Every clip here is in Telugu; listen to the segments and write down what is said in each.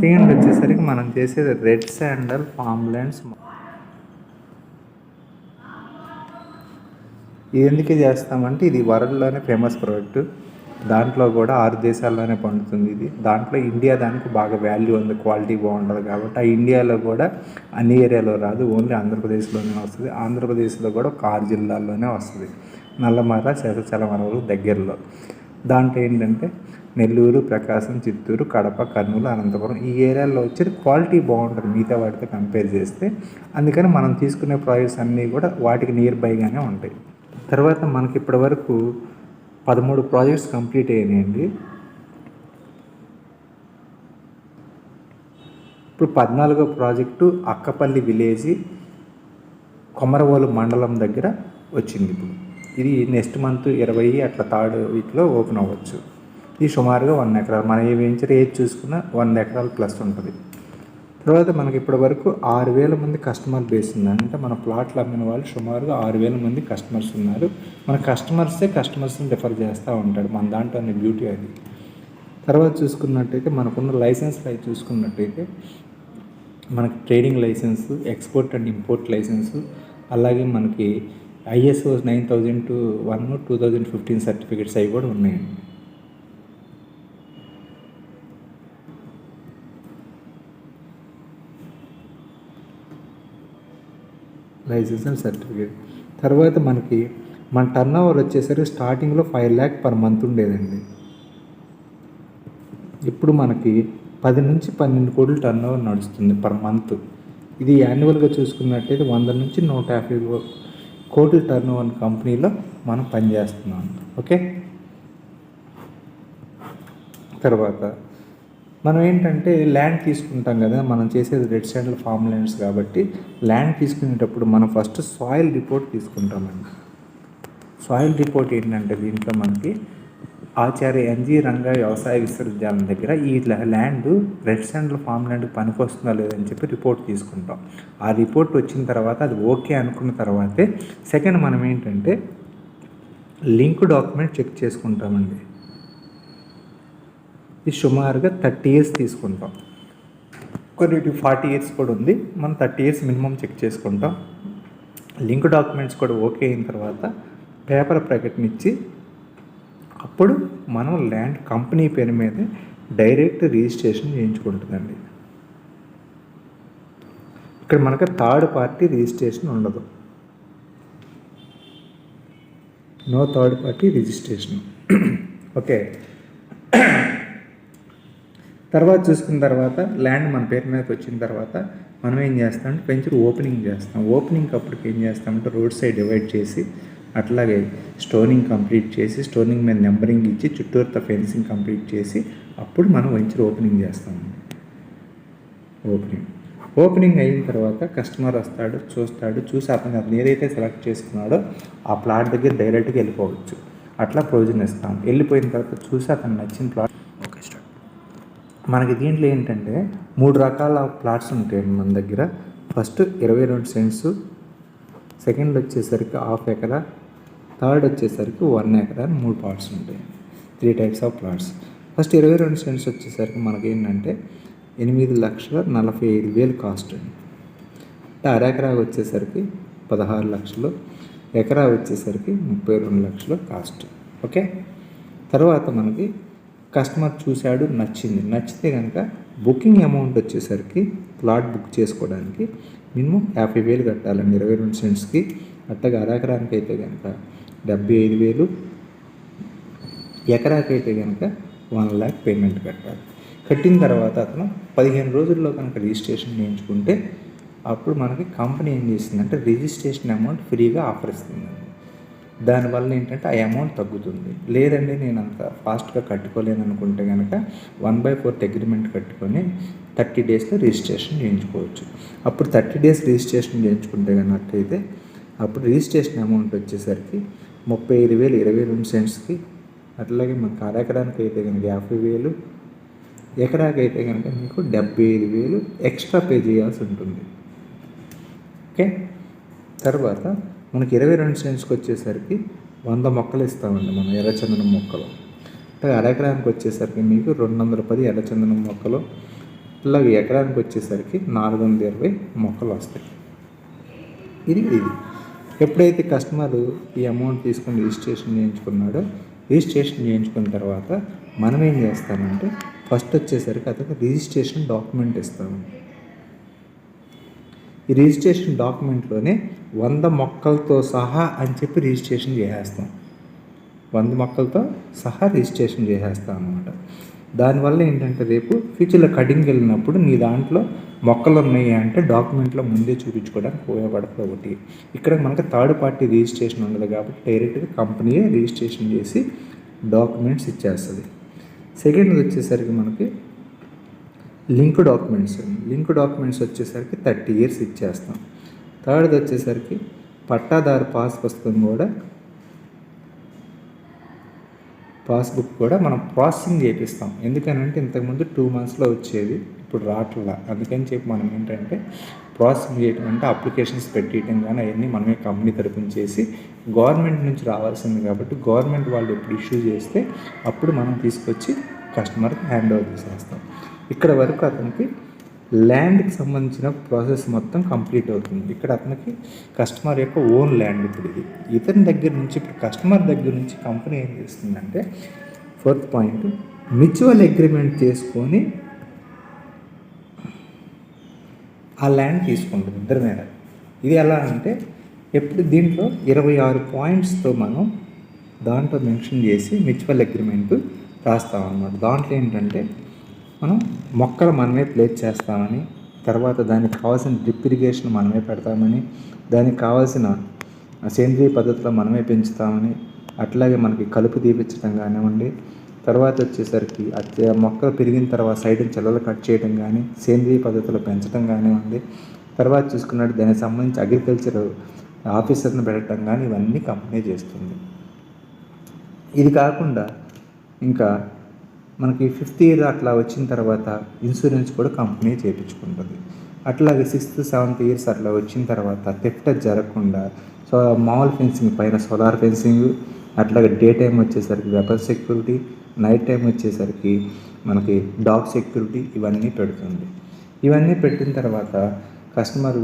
సెకండ్ వచ్చేసరికి మనం చేసేది రెడ్ శాండల్ ఫామ్ ల్యాండ్స్ ఇది ఎందుకు చేస్తామంటే ఇది వరల్డ్లోనే ఫేమస్ ప్రోడక్ట్. దాంట్లో కూడా ఆరు దేశాల్లోనే పండుతుంది ఇది. దాంట్లో ఇండియా దానికి బాగా వాల్యూ ఉంది క్వాలిటీ బాగుండదు కాబట్టి ఆ ఇండియాలో కూడా అన్ని ఏరియాలో రాదు ఓన్లీ ఆంధ్రప్రదేశ్లోనే వస్తుంది. ఆంధ్రప్రదేశ్లో కూడా ఒక ఆరు జిల్లాల్లోనే వస్తుంది. నల్లమర శేషచలమరలు దగ్గరలో. దాంట్లో ఏంటంటే నెల్లూరు ప్రకాశం చిత్తూరు కడప కర్నూలు అనంతపురం ఈ ఏరియాలో వచ్చేది క్వాలిటీ బాగుంటుంది మిగతా వాటితో కంపేర్ చేస్తే. అందుకని మనం తీసుకునే ప్రాజెక్ట్స్ అన్నీ కూడా వాటికి నియర్ బైగానే ఉంటాయి. తర్వాత మనకి ఇప్పటి వరకు పదమూడు ప్రాజెక్ట్స్ కంప్లీట్ అయినాయండి. ఇప్పుడు పద్నాలుగో ప్రాజెక్టు అక్కపల్లి విలేజ్ కొమరవోలు మండలం దగ్గర వచ్చింది ఇప్పుడు. ఇది నెక్స్ట్ మంత్ ఇరవై అట్లా థర్డ్ వీక్లో ఓపెన్ అవ్వచ్చు. ఇది సుమారుగా వన్ ఎకరాలు. మనం ఏ వెంచర్ ఏది చూసుకున్నా వన్ ఎకరాలు ప్లస్ ఉంటుంది. తర్వాత మనకి ఇప్పటి వరకు ఆరు వేల మంది కస్టమర్ బేస్ ఉంది. అంటే మన ప్లాట్లు అమ్మిన వాళ్ళు సుమారుగా ఆరు వేల మంది కస్టమర్స్ ఉన్నారు. మన కస్టమర్సే కస్టమర్స్ని రిఫర్ చేస్తూ ఉంటాడు. మన దాంట్లో అనే బ్యూటీ అది. తర్వాత చూసుకున్నట్టయితే మనకున్న లైసెన్స్ అవి చూసుకున్నట్టయితే మనకి trading licence export and import licence అలాగే మనకి ISO nine thousand two one two thousand fifteen certificates అవి కూడా ఉన్నాయండి. Licence and certificate. తర్వాత మనకి మన టర్న్ ఓవర్ వచ్చేసరికి స్టార్టింగ్లో ఫైవ్ ల్యాక్ పర్ మంత్ ఉండేదండి. ఇప్పుడు మనకి పది నుంచి పన్నెండు కోట్లు టర్న్ ఓవర్ నడుస్తుంది పర్ మంత్. ఇది యాన్యువల్గా చూసుకున్నట్టయితే వంద నుంచి నూట యాభై కోట్ల టర్న్ ఓవర్ కంపెనీలో మనం పనిచేస్తున్నాం. ఓకే? తర్వాత మనం ఏంటంటే ల్యాండ్ తీసుకుంటాం కదా మనం చేసేది రెడ్ శాండల్ ఫామ్ ల్యాండ్స్ కాబట్టి ల్యాండ్ తీసుకునేటప్పుడు మనం ఫస్ట్ సాయిల్ రిపోర్ట్ తీసుకుంటామండి. సాయిల్ రిపోర్ట్ ఏంటంటే దీంట్లో మనకి ఆచార్య ఎన్జి రంగా వ్యవసాయ విశ్వవిద్యాలయం దగ్గర ఈ land red sandal farm land పనికొస్తుందా లేదని చెప్పి రిపోర్ట్ తీసుకుంటాం. ఆ రిపోర్ట్ వచ్చిన తర్వాత అది ఓకే అనుకున్న తర్వాతే సెకండ్ మనం ఏంటంటే లింక్ డాక్యుమెంట్ చెక్ చేసుకుంటామండి. ఇది సుమారుగా థర్టీ ఇయర్స్ తీసుకుంటాం. కొన్ని ఫార్టీ ఇయర్స్ కూడా ఉంది. మనం థర్టీ ఇయర్స్ మినిమం చెక్ చేసుకుంటాం. లింక్ డాక్యుమెంట్స్ కూడా ఓకే అయిన తర్వాత పేపర్ ప్రకటనిచ్చి అప్పుడు మనం ల్యాండ్ కంపెనీ పేరు మీద డైరెక్ట్ రిజిస్ట్రేషన్ చేయించుకుంటుందండి. ఇక్కడ మనకు థర్డ్ పార్టీ రిజిస్ట్రేషన్ ఉండదు. No third party registration. Okay. తర్వాత చూసుకున్న తర్వాత ల్యాండ్ మన పేరు మీదకి వచ్చిన తర్వాత మనం ఏం చేస్తామంటే వెంచర్ ఓపెనింగ్ చేస్తాం. ఓపెనింగ్ అప్పటికి ఏం చేస్తామంటే రోడ్ సైడ్ డివైడ్ చేసి అట్లాగే స్టోనింగ్ కంప్లీట్ చేసి స్టోనింగ్ మీద నెంబరింగ్ ఇచ్చి చుట్టూరుతో ఫెన్సింగ్ కంప్లీట్ చేసి అప్పుడు మనం వెంచర్ ఓపెనింగ్ చేస్తాం. ఓపెనింగ్. ఓపెనింగ్ అయిన తర్వాత కస్టమర్ వస్తాడు చూస్తాడు చూసి అతను అతను ఏదైతే సెలెక్ట్ చేసుకున్నాడో ఆ ప్లాట్ దగ్గర డైరెక్ట్గా వెళ్ళిపోవచ్చు. అట్లా ప్రొవిజన్ ఇస్తాం. వెళ్ళిపోయిన తర్వాత చూసి అతను నచ్చిన ప్లాట్ మనకి దీంట్లో ఏంటంటే మూడు రకాల ప్లాట్స్ ఉంటాయి మన దగ్గర. ఫస్ట్ ఇరవై రెండు సెంట్స్ సెకండ్ వచ్చేసరికి హాఫ్ ఎకరా థర్డ్ వచ్చేసరికి వన్ ఎకరా అని మూడు ప్లాట్స్ ఉంటాయి. Three types of plots first ఇరవై రెండు సెంట్స్ వచ్చేసరికి మనకి ఏంటంటే ఎనిమిది లక్షల నలభై ఐదు వేలు కాస్ట్ అంటే అర ఎకరా వచ్చేసరికి పదహారు లక్షలు ఎకరా వచ్చేసరికి ముప్పై రెండు లక్షలు కాస్ట్ ఓకే తర్వాత మనకి కస్టమర్ చూశాడు నచ్చింది. నచ్చితే కనుక బుకింగ్ అమౌంట్ వచ్చేసరికి ప్లాట్ బుక్ చేసుకోవడానికి మినిమం యాభై వేలు కట్టాలండి. ఇరవై రెండు సెంట్స్కి. అట్టగా అరెకరానికి అయితే కనుక డెబ్బై ఐదు వేలు. ఎకరాకైతే కనుక వన్ ల్యాక్ పేమెంట్ కట్టాలి. కట్టిన తర్వాత అతను పదిహేను రోజుల్లో కనుక రిజిస్ట్రేషన్ చేయించుకుంటే అప్పుడు మనకి కంపెనీ ఏం చేస్తుందంటే రిజిస్ట్రేషన్ అమౌంట్ ఫ్రీగా ఆఫర్ ఇస్తుందండి. దానివల్ల ఏంటంటే ఆ అమౌంట్ తగ్గుతుంది. లేదండి నేను అంత ఫాస్ట్గా కట్టుకోలేను అనుకుంటే కనుక వన్ బై ఫోర్త్ అగ్రిమెంట్ కట్టుకొని థర్టీ డేస్లో రిజిస్ట్రేషన్ చేయించుకోవచ్చు. అప్పుడు థర్టీ డేస్ రిజిస్ట్రేషన్ చేయించుకుంటే కనుకైతే అప్పుడు రిజిస్ట్రేషన్ అమౌంట్ వచ్చేసరికి ముప్పై ఐదు వేలు ఇరవై రెండు సెంట్స్కి అట్లాగే మనకు అరెకరానికి అయితే కనుక యాభై వేలు ఎకరాకి అయితే కనుక మీకు డెబ్బై ఐదు వేలు ఎక్స్ట్రా పే చేయాల్సి ఉంటుంది. ఓకే? తర్వాత మనకి ఇరవై రెండు సెంట్స్కి వచ్చేసరికి వంద మొక్కలు ఇస్తామండి మనం ఎర్రచందనం మొక్కలు. అంటే అరెకరానికి వచ్చేసరికి మీకు రెండు వందల పది ఎర్రచందనం మొక్కలు ఇలాగ ఎకరానికి వచ్చేసరికి నాలుగు వందల ఇరవై మొక్కలు వస్తాయి. ఇది ఇది. ఎప్పుడైతే కస్టమర్ ఈ అమౌంట్ తీసుకుని రిజిస్ట్రేషన్ చేయించుకున్నాడో రిజిస్ట్రేషన్ చేయించుకున్న తర్వాత మనం ఏం చేస్తామంటే ఫస్ట్ వచ్చేసరికి అతను రిజిస్ట్రేషన్ డాక్యుమెంట్ ఇస్తాము. ఈ రిజిస్ట్రేషన్ డాక్యుమెంట్లోనే వంద మొక్కలతో సహా అని చెప్పి రిజిస్ట్రేషన్ చేసేస్తాం. వంద మొక్కలతో సహా రిజిస్ట్రేషన్ చేసేస్తాం అనమాట దానివల్ల ఏంటంటే రేపు ఫ్యూచర్లో కటింగ్ వెళ్ళినప్పుడు నీ దాంట్లో మొక్కలు ఉన్నాయి అంటే డాక్యుమెంట్లో ముందే చూపించుకోవడానికి ఉపయోగపడుతుంది ఒకటి. ఇక్కడ మనకి థర్డ్ పార్టీ రిజిస్ట్రేషన్ ఉండదు కాబట్టి డైరెక్ట్గా కంపెనీయే రిజిస్ట్రేషన్ చేసి డాక్యుమెంట్స్ ఇచ్చేస్తుంది. సెకండ్ వచ్చేసరికి మనకి లింక్ డాక్యుమెంట్స్. లింక్ డాక్యుమెంట్స్ వచ్చేసరికి థర్టీ ఇయర్స్ ఇచ్చేస్తాం. థర్డ్ వచ్చేసరికి పట్టాదారు పాస్ పుస్తకం కూడా పాస్బుక్ కూడా మనం ప్రాసెసింగ్ చేపిస్తాం. ఎందుకనంటే ఇంతకుముందు టూ మంత్స్లో వచ్చేది ఇప్పుడు రావట్లా అందుకని చెప్పి మనం ఏంటంటే ప్రాసెసింగ్ చేయటం అంటే అప్లికేషన్స్ పెట్టేయటం కానీ అవన్నీ మనమే కంపెనీ తరపున చేసి గవర్నమెంట్ నుంచి రావాల్సింది కాబట్టి గవర్నమెంట్ వాళ్ళు ఎప్పుడు ఇష్యూ చేస్తే అప్పుడు మనం తీసుకొచ్చి కస్టమర్కి హ్యాండ్ ఓవర్ చేసేస్తాం. ఇక్కడ వరకు అతనికి ల్యాండ్కి సంబంధించిన ప్రాసెస్ మొత్తం కంప్లీట్ అవుతుంది. ఇక్కడ అతనికి కస్టమర్ యొక్క ఓన్ ల్యాండ్ ఇప్పుడు ఇది. ఇతని దగ్గర నుంచి ఇప్పుడు కస్టమర్ దగ్గర నుంచి కంపెనీ ఏం చేస్తుందంటే ఫోర్త్ పాయింట్ మ్యూచువల్ అగ్రిమెంట్ చేసుకొని ఆ ల్యాండ్ తీసుకుంటుంది ఇద్దరి మీద. ఇది ఎలా అంటే ఎప్పుడు దీంట్లో ఇరవై ఆరు పాయింట్స్తో మనం దాంట్లో మెన్షన్ చేసి మ్యూచువల్ అగ్రిమెంట్ రాస్తాం అన్నమాట దాంట్లో ఏంటంటే మనం మొక్కలు మనమే ప్లేస్ చేస్తామని తర్వాత దానికి కావాల్సిన డ్రిప్ ఇరిగేషన్ మనమే పెడతామని దానికి కావాల్సిన సేంద్రియ పద్ధతిలో మనమే పెంచుతామని అట్లాగే మనకి కలుపు తీపించడం కానివ్వండి తర్వాత వచ్చేసరికి మొక్కలు పెరిగిన తర్వాత సైడ్ చెల్లలు కట్ చేయడం కానీ సేంద్రియ పద్ధతిలో పెంచడం కానివ్వండి తర్వాత చూసుకున్నట్టు దానికి సంబంధించి అగ్రికల్చర్ ఆఫీసర్ని పెట్టడం కానీ ఇవన్నీ కంపెనీ చేస్తుంది. ఇది కాకుండా ఇంకా మనకి ఫిఫ్త్ ఇయర్ అట్లా వచ్చిన తర్వాత ఇన్సూరెన్స్ కూడా కంపెనీ చేయించుకుంటుంది అట్లాగే సిక్స్త్ సెవెంత్ ఇయర్స్ అట్లా వచ్చిన తర్వాత థెఫ్ట్ జరగకుండా సో మామూలు ఫెన్సింగ్ పైన సోలార్ ఫెన్సింగ్ అట్లాగే డే టైం వచ్చేసరికి వెపన్ సెక్యూరిటీ నైట్ టైం వచ్చేసరికి మనకి డాగ్ సెక్యూరిటీ ఇవన్నీ పెడుతుంది. ఇవన్నీ పెట్టిన తర్వాత కస్టమర్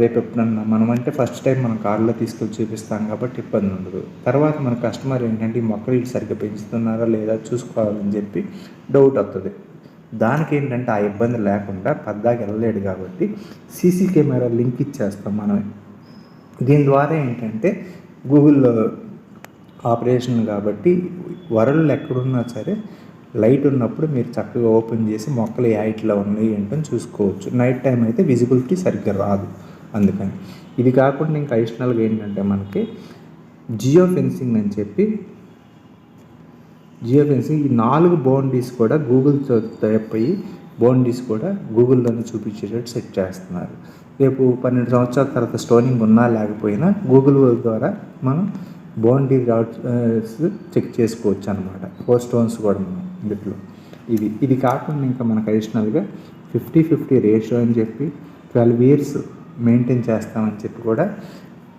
రేపు ఎప్పుడన్నా మనం అంటే ఫస్ట్ టైం మనం కార్లో తీసుకొచ్చి చూపిస్తాం కాబట్టి ఇబ్బంది ఉండదు. తర్వాత మన కస్టమర్ ఏంటంటే ఈ మొక్కలు సరిగ్గా పెంచుతున్నారా లేదా చూసుకోవాలని చెప్పి డౌట్ వస్తుంది దానికి ఏంటంటే ఆ ఇబ్బంది లేకుండా పద్దాకి వెళ్ళలేడు కాబట్టి సీసీ కెమెరా లింక్ ఇచ్చేస్తాం మనమే. దీని ద్వారా ఏంటంటే గూగుల్లో ఆపరేషన్ కాబట్టి వరల్డ్ ఎక్కడున్నా సరే లైట్ ఉన్నప్పుడు మీరు చక్కగా ఓపెన్ చేసి మొక్కలు ఏ హైట్లో ఉన్నాయి ఏంటని చూసుకోవచ్చు. నైట్ టైం అయితే విజిబిలిటీ సరిగ్గా రాదు. అందుకని. ఇది కాకుండా ఇంకా అడిషనల్గా ఏంటంటే మనకి జియో ఫెన్సింగ్ అని చెప్పి జియో ఫెన్సింగ్ ఈ నాలుగు బౌండరీస్ కూడా గూగుల్తో టైప్ బౌండరీస్ కూడా గూగుల్లోనే చూపించేటట్టు సెట్ చేస్తున్నారు. రేపు పన్నెండు సంవత్సరాల తర్వాత స్టోనింగ్ ఉన్నా లేకపోయినా గూగుల్ ద్వారా మనం బౌండరీ రౌట్స్ చెక్ చేసుకోవచ్చు అనమాట ఫోర్ స్టోన్స్ కూడా మనం వీటిలో ఇది ఇది కాకుండా ఇంకా మనకు అడిషనల్గా ఫిఫ్టీ ఫిఫ్టీ రేషియో అని చెప్పి ట్వెల్వ్ ఇయర్స్ మెయింటైన్ చేస్తామని చెప్పి కూడా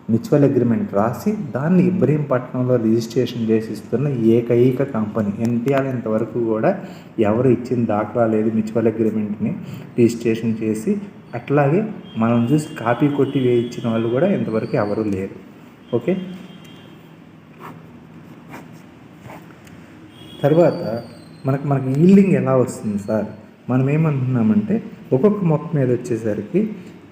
మ్యూచువల్ అగ్రిమెంట్ రాసి దాన్ని ఇబ్రహీంపట్నంలో రిజిస్ట్రేషన్ చేసి ఇస్తున్న ఏకైక కంపెనీ ఎన్టీఆర్ ఇంతవరకు కూడా ఎవరు ఇచ్చిన దాఖలా లేదు మ్యూచువల్ అగ్రిమెంట్ని రిజిస్ట్రేషన్ చేసి అట్లాగే మనం చూసి కాపీ కొట్టి వేయించిన వాళ్ళు కూడా ఇంతవరకు ఎవరు లేరు. ఓకే? తర్వాత మనకు మనకి ఈల్డింగ్ ఎలా వస్తుంది సార్? మనం ఏమంటున్నామంటే ఒక్కొక్క మొక్క మీద వచ్చేసరికి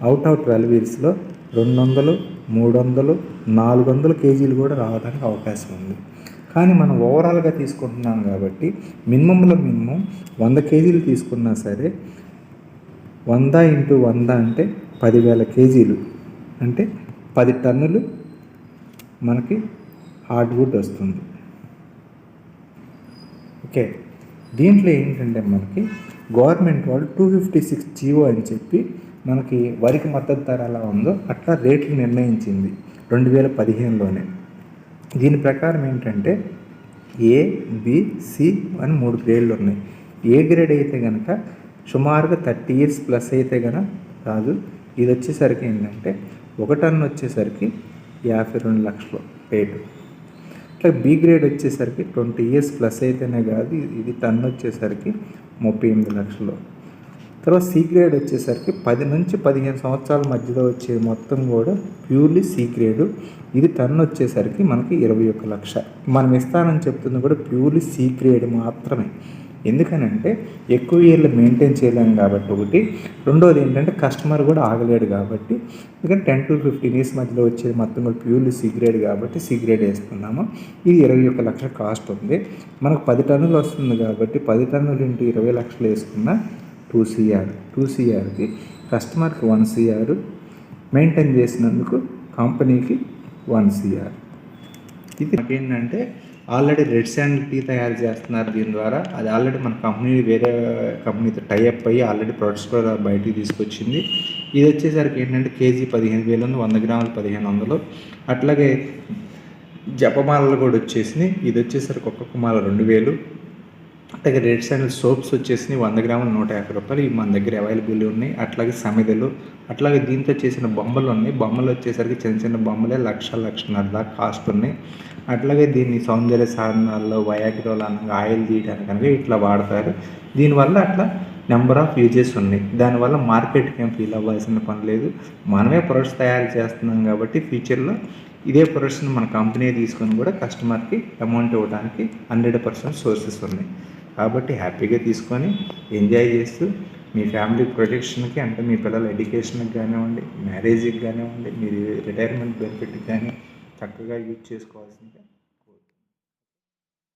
అవుట్ ఆఫ్ ట్వెల్వ్ ఇయర్స్లో రెండు వందలు మూడు వందలు నాలుగు వందల కేజీలు కూడా రావడానికి అవకాశం ఉంది. కానీ మనం ఓవరాల్గా తీసుకుంటున్నాం కాబట్టి మినిమంలో మినిమం వంద కేజీలు తీసుకున్నా సరే వంద ఇంటూ వంద అంటే పదివేల కేజీలు. అంటే పది టన్నులు మనకి హార్డ్వుడ్ వస్తుంది. ఓకే. దీంట్లో ఏంటంటే మనకి గవర్నమెంట్ వాళ్ళు టూ ఫిఫ్టీ సిక్స్ జీవో అని చెప్పి మనకి వరికి మద్దతు ధర ఎలా ఉందో అట్లా రేట్లు నిర్ణయించింది రెండు వేల పదిహేనులోనే. దీని ప్రకారం ఏంటంటే ఏ బి సి అని మూడు గ్రేడ్లు ఉన్నాయి. ఏ గ్రేడ్ అయితే కనుక సుమారుగా థర్టీ ఇయర్స్ ప్లస్ అయితే కనుక కాదు. ఇది వచ్చేసరికి ఏంటంటే ఒక టన్ను వచ్చేసరికి యాభై రెండు లక్షలు రేటు ఇట్లా బి గ్రేడ్ వచ్చేసరికి ట్వంటీ ఇయర్స్ ప్లస్ అయితేనే కాదు. ఇది- ఇది టన్ వచ్చేసరికి ముప్పై ఎనిమిది లక్షలు. తర్వాత సి గ్రేడ్ వచ్చేసరికి పది నుంచి పదిహేను సంవత్సరాల మధ్యలో వచ్చే మొత్తం కూడా ప్యూర్లీ సి గ్రేడు. ఇది టన్ వచ్చేసరికి మనకి ఇరవై ఒక్క లక్ష. మనం ఇస్తానని చెప్తుంది కూడా ప్యూర్లీ సి గ్రేడ్ మాత్రమే. ఎందుకనంటే ఎక్కువ ఇయర్లు మెయింటైన్ చేయలేము కాబట్టి ఒకటి. రెండోది ఏంటంటే కస్టమర్ కూడా ఆగలేడు కాబట్టి. ఎందుకంటే టెన్ టు ఫిఫ్టీన్ ఇయర్స్ మధ్యలో వచ్చేది మొత్తం కూడా ప్యూర్లీ సిగరేట్ కాబట్టి సిగరేట్ వేస్తున్నాము. ఇది ఇరవై ఒక్క లక్షల కాస్ట్ ఉంది. మనకు పది టన్నులు వస్తుంది కాబట్టి పది టన్నులు ఇంటూ ఇరవై లక్షలు వేసుకున్న టూ సిఆర్ టూ సిఆర్కి కస్టమర్కి వన్ సిఆర్ మెయింటైన్ చేసినందుకు కంపెనీకి వన్ సిఆర్. ఇది నాకేంటంటే ఆల్రెడీ రెడ్ శాండ్ టీ తయారు చేస్తున్నారు దీని ద్వారా. అది ఆల్రెడీ మన కంపెనీ వేరే కంపెనీతో టైఅప్ అయ్యి ఆల్రెడీ ప్రొడక్ట్స్ కూడా బయటికి తీసుకొచ్చింది. ఇది వచ్చేసరికి ఏంటంటే కేజీ పదిహేను వేలు ఉంది వంద గ్రాములు పదిహేను వందలు. అట్లాగే జపమాలలు కూడా వచ్చేసినాయి. ఇది వచ్చేసరికి ఒక్కొక్క మాల రెండు వేలు. అట్లాగే రెడ్ సాండల్ సోప్స్ వచ్చేసి వంద గ్రాములు నూట యాభై రూపాయలు. ఇవి మన దగ్గర అవైలబుల్ ఉన్నాయి. అట్లాగే సమిదలు అట్లాగే దీంతో చేసిన బొమ్మలు ఉన్నాయి. బొమ్మలు వచ్చేసరికి చిన్న చిన్న బొమ్మలే లక్ష లక్షన్నర దాకా కాస్ట్ ఉన్నాయి. అట్లాగే దీన్ని సౌందర్య సాధనాల్లో వయాగ్రోలు అనగా ఆయిల్ తీయడానికి కనుక ఇట్లా వాడతారు. దీనివల్ల అట్లా నెంబర్ ఆఫ్ యూజెస్ ఉన్నాయి. దానివల్ల మార్కెట్కి ఏం ఫీల్ అవ్వాల్సిన పని లేదు. మనమే ప్రొడక్ట్స్ తయారు చేస్తున్నాం కాబట్టి ఫ్యూచర్లో ఇదే ప్రొడక్ట్స్ని మన కంపెనీ తీసుకొని కూడా కస్టమర్కి అమౌంట్ ఇవ్వడానికి హండ్రెడ్ పర్సెంట్ సోర్సెస్ ఉన్నాయి. కాబట్టి హ్యాపీగా తీసుకొని ఎంజాయ్ చేస్తూ మీ ఫ్యామిలీ ప్రొటెక్షన్కి అంటే మీ పిల్లల ఎడ్యుకేషన్కి కానివ్వండి మ్యారేజ్కి కానివ్వండి మీ రిటైర్మెంట్ బెనిఫిట్కి కానీ చక్కగా యూజ్ చేసుకోవాల్సిందే.